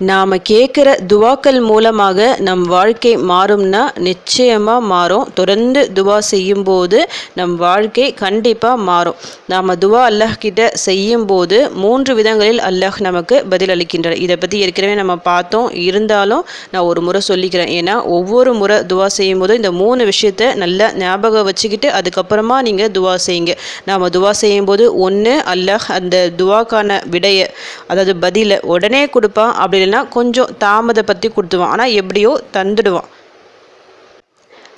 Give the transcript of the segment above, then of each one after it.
நாம் கேட்குற துவாக்கள் மூலமாக நம் வாழ்க்கை மாறும்னா நிச்சயமாக மாறும். தொடர்ந்து துவா செய்யும்போது நம் வாழ்க்கை கண்டிப்பாக மாறும். நாம் துவா அல்லாஹ் கிட்ட செய்யும்போது மூன்று விதங்களில் அல்லாஹ் நமக்கு பதில் அளிக்கின்றனர் இதை பற்றி ஏற்கனவே நம்ம பார்த்தோம். இருந்தாலும் நான் ஒரு முறை சொல்லிக்கிறேன். ஏன்னா ஒவ்வொரு முறை துவா செய்யும்போது இந்த மூணு விஷயத்த நல்லா ஞாபகம் வச்சுக்கிட்டு அதுக்கப்புறமா நீங்கள் துவா செய்யுங்க. நாம் துவா செய்யும்போது ஒன்று அல்லாஹ் அந்த துவாக்கான விடையை அதாவது பதிலை உடனே கொடுப்பான். அப்படி இல்லைன்னா கொஞ்சம் தாமதப்படுத்தி கொடுத்துவான் ஆனால் எப்படியோ தந்துடுவான்.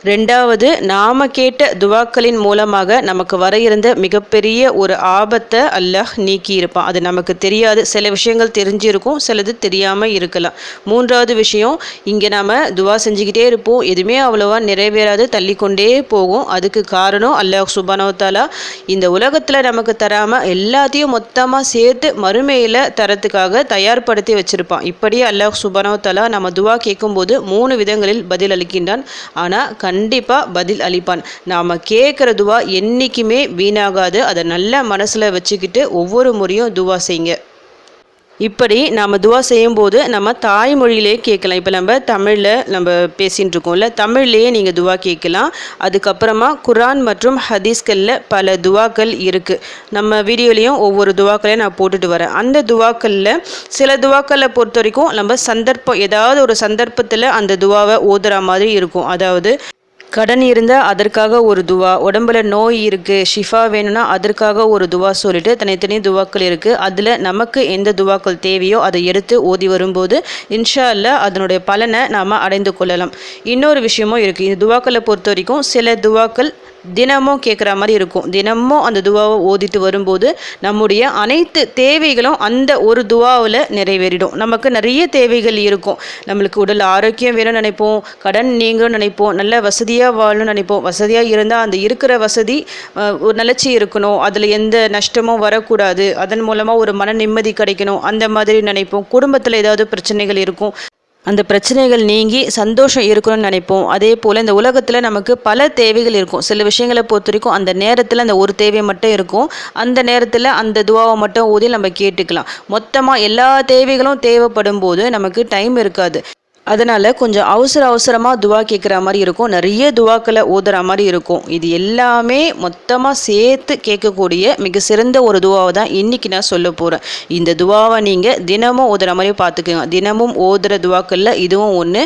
ரெண்டாவது நாம கேட்ட துவாக்களின் மூலமாக நமக்கு வர இருந்த மிகப்பெரிய ஒரு ஆபத்தை அல்லாஹ் நீக்கி இருப்பான் அது நமக்கு தெரியாது. சில விஷயங்கள் தெரிஞ்சிருக்கும் சிலது தெரியாமல் இருக்கலாம். மூன்றாவது விஷயம் இங்கே நாம் துவா செஞ்சுக்கிட்டே இருப்போம். எதுவுமே அவ்வளோவா நிறைவேறாது தள்ளிக்கொண்டே போகும். அதுக்கு காரணம் அல்லாஹ் சுபானவத்தாலா இந்த உலகத்தில் நமக்கு தராமல் எல்லாத்தையும் மொத்தமாக சேர்த்து மறுமையில் தரத்துக்காக தயார்படுத்தி வச்சுருப்பான். இப்படியே அல்லாஹ் சுபானவத்தாலா நம்ம துவா கேட்கும்போது மூணு விதங்களில் பதில் அளிக்கின்றான் ஆனால் கண்டிப்பாக பதில் அளிப்பான். நாம் கேட்குற துவா என்றைக்குமே வீணாகாது. அதை நல்ல மனசில் வச்சுக்கிட்டு ஒவ்வொரு முறையும் துவா செய்யுங்க இப்படி நாம் துவா செய்யும்போது நம்ம தாய்மொழியிலே கேட்கலாம். இப்போ நம்ம தமிழில் நம்ம பேசிகிட்டு இருக்கோம்ல தமிழ்லேயே நீங்கள் துவா கேட்கலாம். அதுக்கப்புறமா குரான் மற்றும் ஹதீஸ்களில் பல துவாக்கள் இருக்குது நம்ம வீடியோலேயும் ஒவ்வொரு துவாக்களையும் நான் போட்டுட்டு வரேன். அந்த துவாக்களில் சில துவாக்களை பொறுத்த வரைக்கும் நம்ம சந்தர்ப்பம் ஏதாவது ஒரு சந்தர்ப்பத்தில் அந்த துவாவை ஓதுற மாதிரி இருக்கும். அதாவது கடன் இருந்தால் அதற்காக ஒரு துவா. உடம்புல நோய் இருக்குது ஷிஃபா வேணும்னா அதற்காக ஒரு துவா சொல்லிட்டு தனித்தனி துவாக்கள் இருக்குது அதில் நமக்கு எந்த துவாக்கள் தேவையோ அதை எடுத்து ஓதி வரும்போது இன்ஷா அல்லா அதனுடைய பலனை நாம் அடைந்து கொள்ளலாம். இன்னொரு விஷயமும் இருக்குது இந்த துவாக்களை பொறுத்த வரைக்கும் சில துவாக்கள் தினமும் கேட்குற மாதிரி இருக்கும். தினமும் அந்த துவாவை ஓதிட்டு வரும்போது நம்முடைய அனைத்து தேவைகளும் அந்த ஒரு துவாவில் நிறைவேறிடும். நமக்கு நிறைய தேவைகள் இருக்கும். நம்மளுக்கு உடல் ஆரோக்கியம் வேணும்னு நினைப்போம். கடன் நீங்களும் நினைப்போம். நல்ல வசதியாக வாழணும்னு நினைப்போம். வசதியாக இருந்தால் அந்த இருக்கிற வசதி ஒரு நிலச்சி இருக்கணும். அதில் எந்த நஷ்டமும் வரக்கூடாது. அதன் மூலமாக ஒரு மன நிம்மதி கிடைக்கணும். அந்த மாதிரி நினைப்போம். குடும்பத்தில் ஏதாவது பிரச்சனைகள் இருக்கும். அந்த பிரச்சனைகள் நீங்கி சந்தோஷம் இருக்கணும்னு நினைப்போம். அதே போல் இந்த உலகத்தில் நமக்கு பல தேவைகள் இருக்கும். சில விஷயங்களை பொறுத்த வரைக்கும் அந்த நேரத்தில் அந்த ஒரு தேவை மட்டும் இருக்கும். அந்த நேரத்தில் அந்த துவாவை மட்டும் ஓதி நம்ம கேட்டுக்கலாம். மொத்தமாக எல்லா தேவைகளும் தேவைப்படும் போது நமக்கு டைம் இருக்காது. அதனால் கொஞ்சம் அவசர அவசரமாக துவா கேட்குற மாதிரி இருக்கும். நிறைய துவாக்களை ஓதுற மாதிரி இருக்கும். இது எல்லாமே மொத்தமாக சேர்த்து கேட்கக்கூடிய மிக சிறந்த ஒரு துவாவை தான் இன்றைக்கி நான் சொல்ல போகிறேன் இந்த துவாவை நீங்கள் தினமும் ஓதுற மாதிரி பார்த்துக்கோங்க. தினமும் ஓதுற துவாக்களில் இதுவும் ஒன்று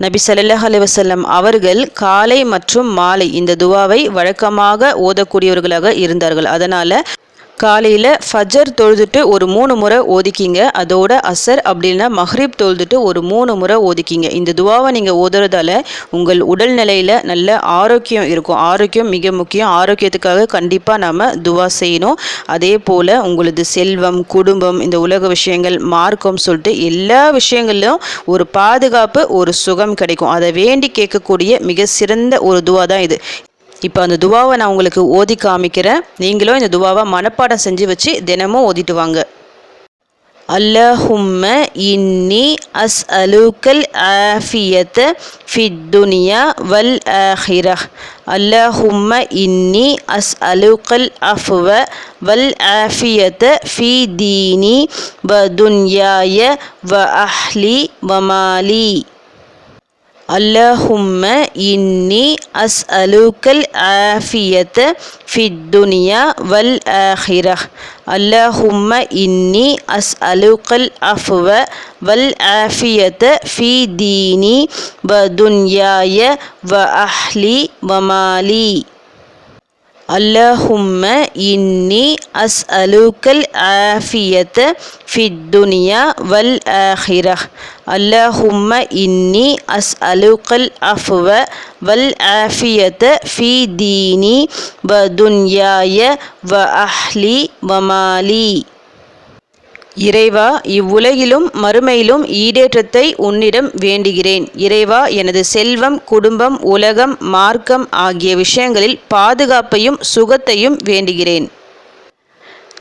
நபி சல்லாஹ் அலுவசல்லம் அவர்கள் காலை மற்றும் மாலை இந்த துவாவை வழக்கமாக ஓதக்கூடியவர்களாக இருந்தார்கள். அதனால் காலையில் ஃபஜர் தொழுதுட்டு ஒரு மூணு முறை ஓதிக்கிங்க. அதோட அசர் அப்படின்னா மஹ்ரீப் தொழுதுட்டு ஒரு மூணு முறை ஓதிக்கிங்க. இந்த துவாவை நீங்கள் ஓதுறதால உங்கள் உடல் நிலையில் நல்ல ஆரோக்கியம் இருக்கும். ஆரோக்கியம் மிக முக்கியம். ஆரோக்கியத்துக்காக கண்டிப்பாக நாம் துவா செய்யணும். அதே போல் உங்களது செல்வம் குடும்பம் இந்த உலக விஷயங்கள் மார்க்கம் சொல்லிட்டு எல்லா விஷயங்கள்லையும் ஒரு பாதுகாப்பு ஒரு சுகம் கிடைக்கும். அதை வேண்டி கேட்கக்கூடிய மிக சிறந்த ஒரு துவா தான் இது. இப்போ அந்த துவாவை நான் உங்களுக்கு ஓதி காமிக்கிறேன். நீங்களும் இந்த துவாவை மனப்பாடம் செஞ்சு வச்சு தினமும் ஓதிட்டு வாங்க. அல்லஹும்ம இன்னி அஸ் அலுக்கல் ஆஃபியத்த ஃபித்துனியா வல் ஆஹிரா. அல்லஹும்ம இன்னி அஸ் அலுக்கல் அஃப்வ வல் ஆஃபியத்த ஃபி தீனி வ துன்யாய வ அஹ்லி வமாலி اللهم إني أسألك العافية في الدنيا والآخرة. اللهم إني أسألك العفو والعافية في ديني ودنياي وأهلي ومالي. اللهم إني أسألك العافية في الدنيا والآخرة. اللهم إني أسألك العفو والعافية في ديني ودنياي وأهلي ومالي. இறைவா இவ்வுலகிலும் மறுமையிலும் ஈடேற்றத்தை உன்னிடம் வேண்டுகிறேன். இறைவா எனது செல்வம் குடும்பம் உலகம் மார்க்கம் ஆகிய விஷயங்களில் பாதுகாப்பையும் சுகத்தையும் வேண்டுகிறேன்.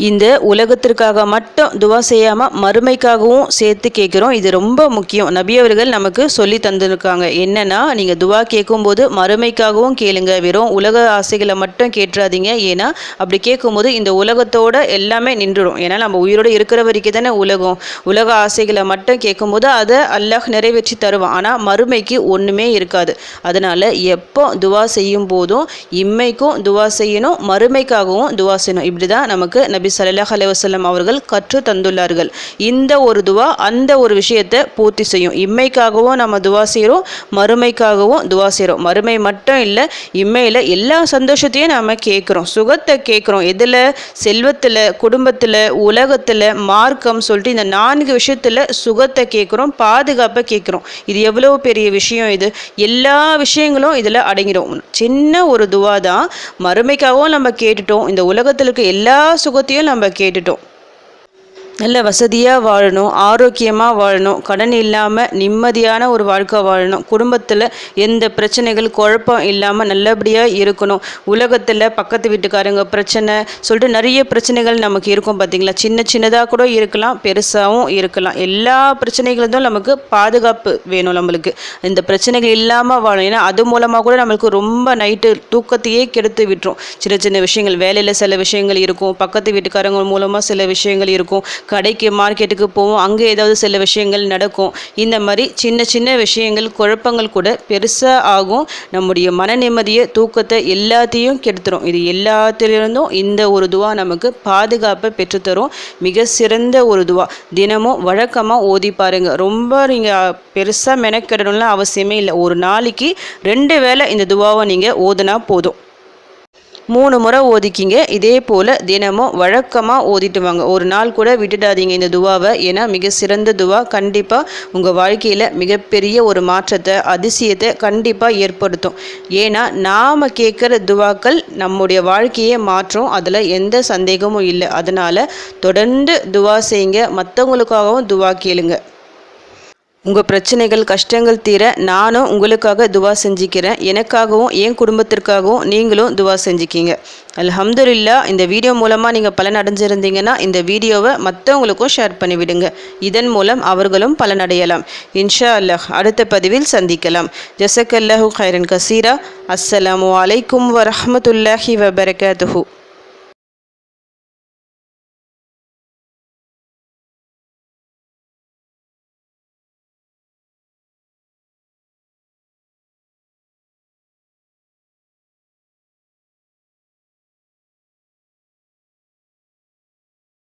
இந்த உலகத்திற்காக மட்டும் துவா செய்யாமல் மறுமைக்காகவும் சேர்த்து கேட்குறோம். இது ரொம்ப முக்கியம். நபி அவர்கள் நமக்கு சொல்லி தந்துருக்காங்க. என்னன்னா நீங்கள் துவா கேட்கும்போது மறுமைக்காகவும் கேளுங்க. வெறும் உலக ஆசைகளை மட்டும் கேட்டுறாதீங்க ஏன்னா அப்படி கேட்கும்போது இந்த உலகத்தோட எல்லாமே நின்றுடும். ஏன்னா நம்ம உயிரோடு இருக்கிற வரைக்கும் தானே உலகம். உலக ஆசைகளை மட்டும் கேட்கும்போது அதை அல்லாஹ் நிறைவேற்றி தருவான். ஆனால் மறுமைக்கு ஒன்றுமே இருக்காது. அதனால் எப்போ துவா செய்யும் போதும் இம்மைக்கும் துவா செய்யணும் மறுமைக்காகவும் துவா செய்யணும். இப்படி தான் நமக்கு நபி சல்லாஹ் அலைவசல்லம் அவர்கள் கற்று தந்துள்ளார்கள். இந்த ஒரு துவா அந்த ஒரு விஷயத்தை பூர்த்தி செய்யும். இம்மைக்காகவும் நம்ம துவா செய்கிறோம் மறுமைக்காகவும் துவா செய்கிறோம் மறுமை மட்டும் இல்லை இம்மையில் எல்லா சந்தோஷத்தையும் நம்ம கேட்குறோம். சுகத்தை கேட்குறோம். எதில்? செல்வத்தில் குடும்பத்தில் உலகத்தில் மார்க்கம் சொல்லிட்டு இந்த நான்கு விஷயத்தில் சுகத்தை கேட்குறோம் பாதுகாப்பை கேட்குறோம். இது எவ்வளோ பெரிய விஷயம் இது? எல்லா விஷயங்களும் இதில் அடங்கிடும் சின்ன ஒரு துவா தான். மறுமைக்காகவும் நம்ம கேட்டுட்டோம். இந்த உலகத்தில் இருக்க எல்லா சுகத்தையும் நம்ம கேட்டுட்டோம். நல்ல வசதியாக வாழணும் ஆரோக்கியமாக வாழணும் கடன் இல்லாமல் நிம்மதியான ஒரு வாழ்க்கை வாழணும். குடும்பத்தில் எந்த பிரச்சனைகள் குழப்பம் இல்லாமல் நல்லபடியாக இருக்கணும். உலகத்தில் பக்கத்து வீட்டுக்காரங்க பிரச்சனை சொல்லிட்டு நிறைய பிரச்சனைகள் நமக்கு இருக்கும் பார்த்திங்களா சின்ன சின்னதாக கூட இருக்கலாம் பெருசாகவும் இருக்கலாம். எல்லா பிரச்சனைகளும் நமக்கு பாதுகாப்பு வேணும் நம்மளுக்கு. இந்த பிரச்சனைகள் இல்லாமல் வாழணும். ஏன்னா அது மூலமாக கூட நம்மளுக்கு ரொம்ப நைட்டு தூக்கத்தையே கெடுத்து விட்டுரும். சின்ன சின்ன விஷயங்கள் வேலையில் சில விஷயங்கள் இருக்கும். பக்கத்து வீட்டுக்காரங்க மூலமாக சில விஷயங்கள் இருக்கும். கடைக்கு மார்க்கெட்டுக்கு போவோம். அங்கே ஏதாவது சில விஷயங்கள் நடக்கும். இந்த மாதிரி சின்ன சின்ன விஷயங்கள் குழப்பங்கள் கூட பெருசாக ஆகும். நம்முடைய மன நிம்மதியை தூக்கத்தை எல்லாத்தையும் கெடுத்துரும். இது எல்லாத்திலிருந்தும் இந்த ஒரு துவா நமக்கு பாதுகாப்பை பெற்றுத்தரும். மிக சிறந்த ஒரு துவா. தினமும் வழக்கமாக ஓதி பாருங்கள் ரொம்ப நீங்கள் பெருசாக மெனக்கெடணும்லாம் அவசியமே இல்லை. ஒரு நாளைக்கு ரெண்டு வேளை இந்த துவாவை நீங்கள் ஓதுனா போதும். மூணு முறை ஓதிக்கிங்க. இதே போல் தினமும் வழக்கமாக ஓதிட்டு வாங்க. ஒரு நாள் கூட விட்டுடாதீங்க இந்த துவாவை. ஏன்னா மிக சிறந்த துவா. கண்டிப்பாக உங்கள் வாழ்க்கையில் மிகப்பெரிய ஒரு மாற்றத்தை அதிசயத்தை கண்டிப்பாக ஏற்படுத்தும். ஏன்னா நாம் கேட்குற துவாக்கள் நம்முடைய வாழ்க்கையை மாற்றும். அதில் எந்த சந்தேகமும் இல்லை. அதனால் தொடர்ந்து துவா செய்யுங்க. மற்றவங்களுக்காகவும் துவா கேளுங்க. உங்கள் பிரச்சனைகள் கஷ்டங்கள் தீர நானும் உங்களுக்காக துவா செஞ்சுக்கிறேன். எனக்காகவும் என் குடும்பத்திற்காகவும் நீங்களும் துவா செஞ்சுக்கிங்க. அலமதுல்லா இந்த வீடியோ மூலமாக நீங்கள் பலன் அடைஞ்சிருந்தீங்கன்னா இந்த வீடியோவை மற்றவங்களுக்கும் ஷேர் பண்ணிவிடுங்க. இதன் மூலம் அவர்களும் பலனடையலாம் இன்ஷா அல்லாஹ் அடுத்த பதிவில் சந்திக்கலாம். ஜசக்கல்லாஹு ஹைரன் கசீரா. அஸ்ஸலாமு அலைக்கும் வரமத்துல்லாஹி வபரகாத்துஹூ.